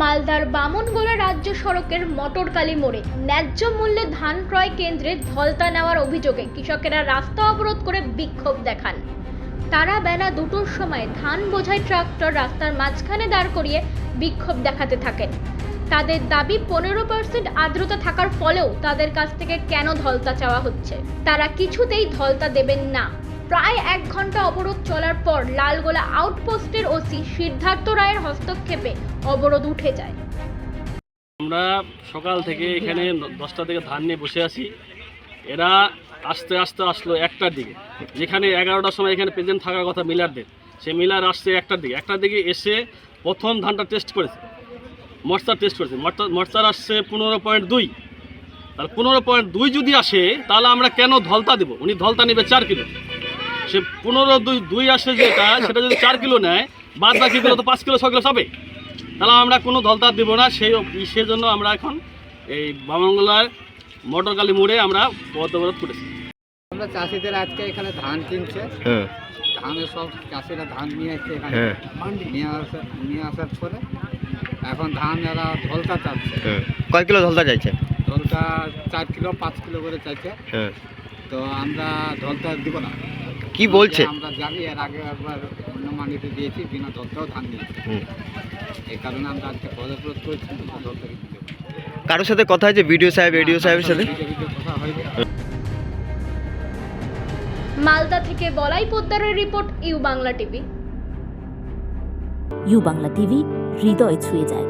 মালদার বামনগোলা রাজ্য সড়কের মটরকালী মোড়ে ন্যায্য মূল্যে ধান ক্রয় কেন্দ্রে ধলতা নেওয়ার অভিযোগে কৃষকেরা রাস্তা অবরোধ করে বিক্ষোভ দেখান। তারা বেলা দুটোর সময় ধান বোঝাই ট্রাক্টর রাস্তার মাঝখানে দাঁড় করিয়ে বিক্ষোভ দেখাতে থাকেন। তাদের দাবি পনেরো পার্সেন্ট আর্দ্রতা থাকার ফলেও তাদের কাছ থেকে কেন ধলতা চাওয়া হচ্ছে? তারা কিছুতেই ধলতা দেবেন না। প্রায় এক ঘণ্টা অবরোধ চলার পর লালগোলা আউটপোস্টের ওসি সিদ্ধার্থ রায়ের হস্তক্ষেপে অবরোধ উঠে যায়। আমরা সকাল থেকে এখানে দশটা থেকে ধান নিয়ে বসে আছি। এরা আস্তে আস্তে আসলো একটার দিকে। যেখানে এগারোটার সময় এখানে প্রেজেন্ট থাকার কথা মিলারদের। সে মিলার আসছে একটার দিকে। একটার দিকে এসে প্রথম ধানটা টেস্ট করেছে। মর্চার টেস্ট করেছে। মর্চা- মর্চার আসছে পনেরো পয়েন্ট দুই। তাহলে পনেরো পয়েন্ট দুই যদি আসে, তাহলে আমরা কেন ধলতা দেবো? উনি ধলতা নেবে চার কিলো। সে পনেরো দুই দুই আসে যেটা সেটা যদি চার কিলো নেয় বাদ বাকিগুলো তো পাঁচ কিলো ছ কিলো যাবে তাহলে আমরা কোনো দলতা দেবো না সেই সেজন্য আমরা এখন এই বামনগোলার মটরকালী মোড়ে আমরা পথ অবরোধ করেছি আমরা চাষিদের আজকে এখানে ধান কিনছে। হ্যাঁ। ধানের সব চাষিরা ধান নিয়ে আসছে এখানে হ্যাঁ। নিয়ে আসা নিয়ে আসার পরে এখন ধান এরা ধলতা চাচ্ছে হ্যাঁ। কয় কিলো ধলতা চাইছে? ধলতা চার কিলো পাঁচ কিলো করে চাইছে। হ্যাঁ। তো আমরা ধলতা দিব না। কি বলছে? আমরা জানি এর আগে একবার অন্য মানিতে দিয়েছি বিনা ধলতাও ধান হুম। এই কারণে আমরা আজকে পদপ্রদ করছি কারোর সাথে কথা হয়েছে? ভিডিও সাহেব এডিও সাহেবের সাথে? কথা হয়নি। মালদা থেকে বলাই পোদ্দারের report U Bangla TV. U Bangla TV হৃদয় ছুঁয়ে যায়।